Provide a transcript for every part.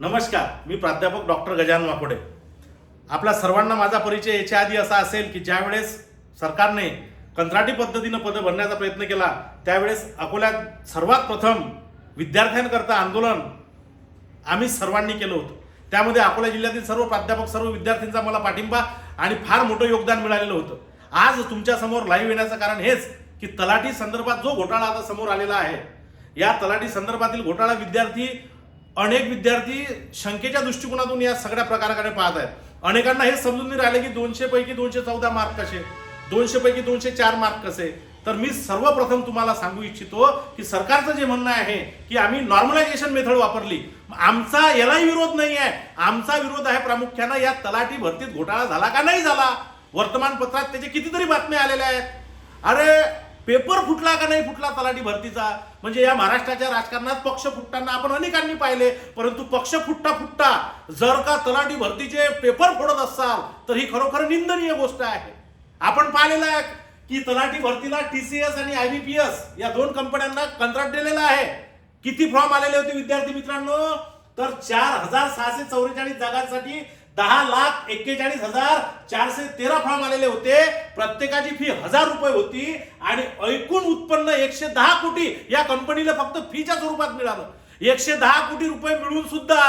नमस्कार मी प्राध्यापक डॉक्टर गजानन वाकोडे. आपल्या सर्वांना माझा परिचय याच्या आधी असा असेल की ज्यावेळेस सरकारने कंत्राटी पद्धतीनं पदं भरण्याचा प्रयत्न केला त्यावेळेस अकोल्यात सर्वात प्रथम विद्यार्थ्यांकरता आंदोलन आम्ही सर्वांनी केलं होतं. त्यामध्ये अकोला जिल्ह्यातील सर्व प्राध्यापक सर्व विद्यार्थ्यांचा मला पाठिंबा आणि फार मोठं योगदान मिळालेलं होतं. आज तुमच्यासमोर लाईव्ह येण्याचं कारण हेच की तलाठी संदर्भात जो घोटाळा आता समोर आलेला आहे या तलाठी संदर्भातील घोटाळा विद्यार्थी अनेक विद्यार्थी शंकेच्या दृष्टिकोनातून या सगळ्या प्रकाराकडे पाहत आहेत. अनेकांना हे समजून नाही राहिले की दोनशे पैकी दोनशे चौदा मार्क कसे? दोनशे पैकी दोनशे चार मार्क कसे? तर मी सर्वप्रथम तुम्हाला सांगू इच्छितो की सरकारचं जे म्हणणं आहे की आम्ही नॉर्मलायझेशन मेथड वापरली. आमचा यालाही विरोध नाही आहे. आमचा विरोध आहे प्रामुख्यानं या तलाठी भरतीत घोटाळा झाला का नाही झाला? वर्तमानपत्रात त्याचे कितीतरी बातम्या आलेल्या आहेत. अरे पेपर फुटला का नाही फुटला तलाठी भरतीचा? म्हणजे या महाराष्ट्राच्या राजकारणात पक्ष फुटताना आपण अनेकांनी पाहिले परंतु पक्ष फुटता फुटता जर का तलाठी भरतीचे पेपर फोडत असाल तर ही खरोखर निंदनीय गोष्ट आहे. आपण पाहिलेलं आहे की तलाठी भरतीला टीसीएस आणि आय बी पी एस या दोन कंपन्यांना कंत्राट दिलेलं आहे. किती फॉर्म आलेले होते विद्यार्थी मित्रांनो? तर चार हजार सहाशे चौवेचाळीस जागांसाठी दहा लाख एक्केचाळीस हजार चारशे तेरा फॉर्म आलेले होते. प्रत्येकाची फी हजार रुपये होती आणि ऐकून उत्पन्न एकशे दहा कोटी या कंपनीला फक्त फीच्या स्वरूपात मिळालं. एकशे दहा कोटी रुपये मिळून सुद्धा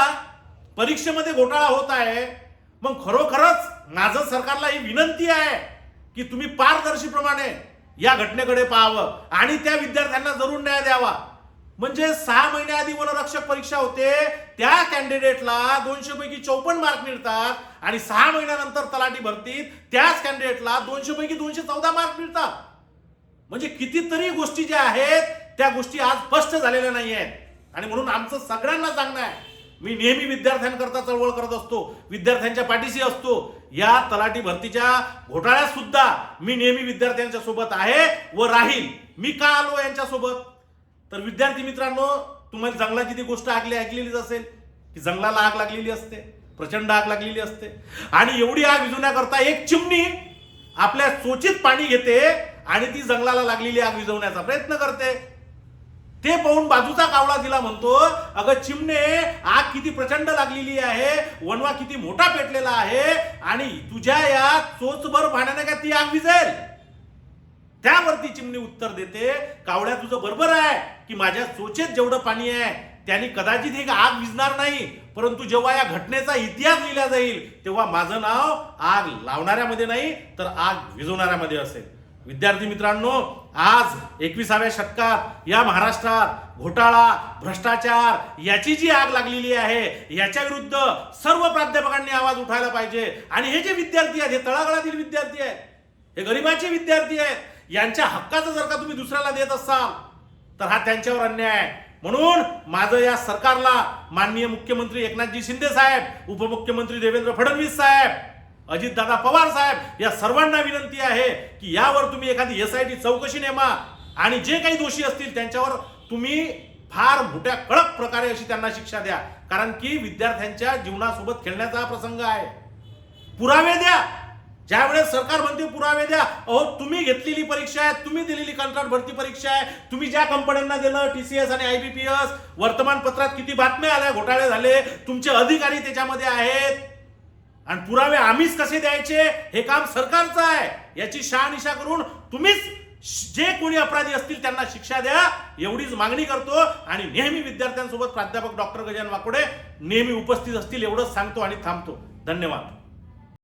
परीक्षेमध्ये घोटाळा होत आहे. मग खरोखरच माझं सरकारला ही विनंती आहे की तुम्ही पारदर्शीप्रमाणे या घटनेकडे पाहावं आणि त्या विद्यार्थ्यांना जरूर न्याय द्यावा. म्हणजे सहा महिन्याआधी वनरक्षक परीक्षा होते. त्या कॅन्डिडेटला दोनशे पैकी चौपन्न मार्क मिळतात आणि सहा महिन्यानंतर तलाठी भरतीत त्याच कॅन्डिडेटला दोनशे पैकी दोनशे चौदा मार्क मिळतात. म्हणजे कितीतरी गोष्टी ज्या आहेत त्या गोष्टी आज स्पष्ट झालेल्या नाही आहेत आणि म्हणून आमचं सगळ्यांना सांगणं आहे. मी नेहमी विद्यार्थ्यांकरता चळवळ करत असतो विद्यार्थ्यांच्या पाठीशी असतो. या तलाठी भरतीच्या घोटाळ्यात सुद्धा मी नेहमी विद्यार्थ्यांच्या सोबत आहे व राहील. मी का आलो यांच्या सोबत तर विद्यार्थी मित्रांनो तुम्हाला जंगलाची ती गोष्ट ऐकली ऐकलेलीच असेल की जंगलाला आग लागलेली असते प्रचंड आग लागलेली असते. आणि एवढी आग विझवण्याकरता एक चिमणी आपल्या चोचीत पाणी घेते आणि ती जंगलाला लागलेली आग विझवण्याचा प्रयत्न करते. ते पाहून बाजूचा कावळा तिला म्हणतो अगं चिमणे आग किती प्रचंड लागलेली आहे वनवा किती मोठा पेटलेला आहे आणि तुझ्या या चोचभर पाण्याने का ती आग विझेल? त्यावरती चिमणी उत्तर देते कावळ्या तुझं बरोबर आहे की माझ्या चोचेत जेवढं पाणी आहे त्यांनी कदाचित ही आग विझणार नाही परंतु जेव्हा या घटनेचा इतिहास लिहिला जाईल तेव्हा माझं नाव आग लावणाऱ्यामध्ये नाही तर आग विझवणाऱ्यामध्ये असेल. विद्यार्थी मित्रांनो आज एकविसाव्या शतकात या महाराष्ट्रात घोटाळा भ्रष्टाचार याची जी आग लागलेली आहे याच्या विरुद्ध सर्व प्राध्यापकांनी आवाज उठायला पाहिजे. आणि हे जे विद्यार्थी आहेत हे तळागाळातील विद्यार्थी आहेत हे गरिबाचे विद्यार्थी आहेत यांच्या हक्काचं जर का तुम्ही दुसऱ्याला देत असाल तर हा त्यांच्यावर अन्याय आहे. म्हणून माझं या सरकारला माननीय मुख्यमंत्री एकनाथजी शिंदे साहेब उपमुख्यमंत्री देवेंद्र फडणवीस साहेब अजितदादा पवार साहेब या सर्वांना विनंती आहे की यावर तुम्ही एखादी एस आय टी चौकशी नेमा आणि जे काही दोषी असतील त्यांच्यावर तुम्ही फार मोठ्या कडक प्रकारे अशी त्यांना शिक्षा द्या. कारण की विद्यार्थ्यांच्या जीवनासोबत खेळण्याचा हा प्रसंग आहे. पुरावे द्या. ज्यावेळेस सरकार म्हणते पुरावे द्या. अहो तुम्ही घेतलेली परीक्षा आहे तुम्ही दिलेली कंत्राट भरती परीक्षा आहे. तुम्ही ज्या कंपन्यांना दिलं टी सी एस आणि आय बी पी एस वर्तमानपत्रात किती बातम्या आल्या घोटाळे झाले तुमचे अधिकारी त्याच्यामध्ये आहेत. आणि पुरावे आम्हीच कसे द्यायचे? हे काम सरकारचं आहे. याची शहानिशा करून तुम्हीच जे कोणी अपराधी असतील त्यांना शिक्षा द्या. एवढीच मागणी करतो. आणि नेहमी विद्यार्थ्यांसोबत प्राध्यापक डॉक्टर गजान वाकोडे नेहमी उपस्थित असतील एवढंच सांगतो आणि थांबतो. धन्यवाद.